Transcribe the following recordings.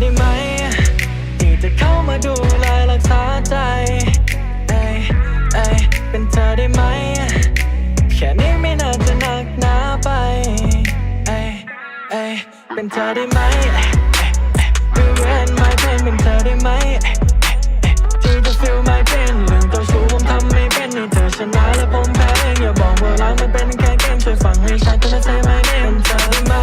ได้ไหม ที่จะเข้ามาดูแลรักษาใจเอ้ยเอ้ยเป็นเธอได้ไหม แค่นี้ไม่น่าจะหนักหนาไปเอ้ยเอ้ยเป็นเธอได้ไหมเอ้ยเอ้ย You and my pen เป็นเธอได้ไหมเอ้ที่จะ feel my pain เรื่องตัวชูผมทำไม่เป็นให้เธอชนะและผมแพ้อย่าบอกว่ารักมันเป็นแค่เกมช่วยฟังให้ชัดก็จะ say my name เป็นเธอได้ไหม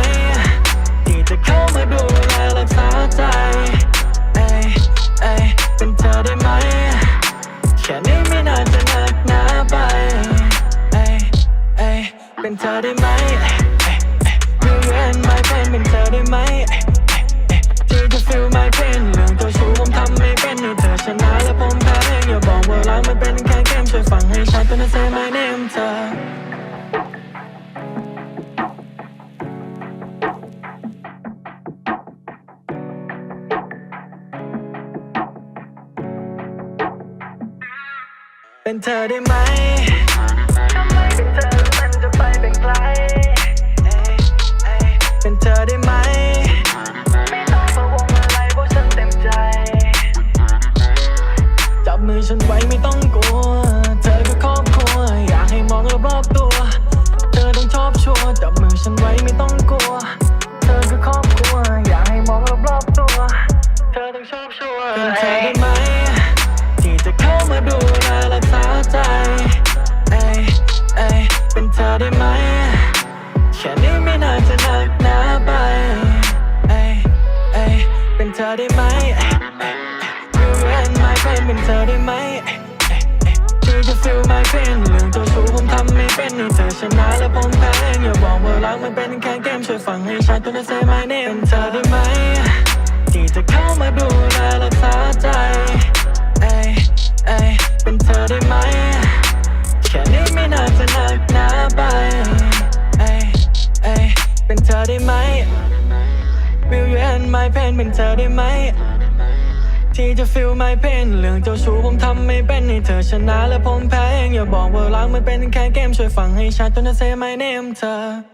เป็นเธอได้ไหมเอ้ยเอ้ย You and my pain เป็นเธอได้ไหมที่จะ feel my pain เรื่องตัวชูผมทำไม่เป็นให้เธอชนะและผมแพ้เองอย่าบอกว่ารักมันเป็นแค่เกมช่วยฟังให้ชัดก็จะ say my name เธอเป็นเธอได้ไหม ต้องกลัว เธอคือครอบครัว อยากให้มองรอบๆตัว เธอต้องชอบชัวร์จับมือฉันไว้ไม่ต้องกลัว เธอคือครอบครัว อยากให้มองรอบๆตัว เธอต้องชอบชัวร์เป็นเธอได้ไหม ที่จะเข้ามาดูแลรักษาใจ เอ้ยเอ้ยเป็นเธอได้ไหม แค่นี้ไม่น่าจะหนักหนาไป เอ้ยเอ้ยเป็นเธอได้ไหม You and my pain เป็นเธอได้ไหม เอ้ยเอ้ยเอ้ยที่จะ feel my pain เรื่องตัวชูผมทำไม่เป็นให้เธอชนะและผมแพ้เองอย่าบอกว่ารักมันเป็นแค่เกมช่วยฟังให้ชัดก็จะ say my name เป็นเธอได้ไหม ที่จะเข้ามาดูแลรักษาใจเอ้ยเอ้ยเป็นเธอได้ไหม แค่นี้ไม่น่าจะหนักหนาไปเอ้ยเอ้ยเป็นเธอได้ไหม Will you end my pain เป็นเธอได้ไหม ที่จะ feel my pain เรื่องเจ้าชู้ผมทำไม่เป็นให้เธอชนะและผมแพ้เองอย่าบอกว่ารักมันเป็นแค่เกมช่วยฟังให้ชัดจนเธอ say my name เธอ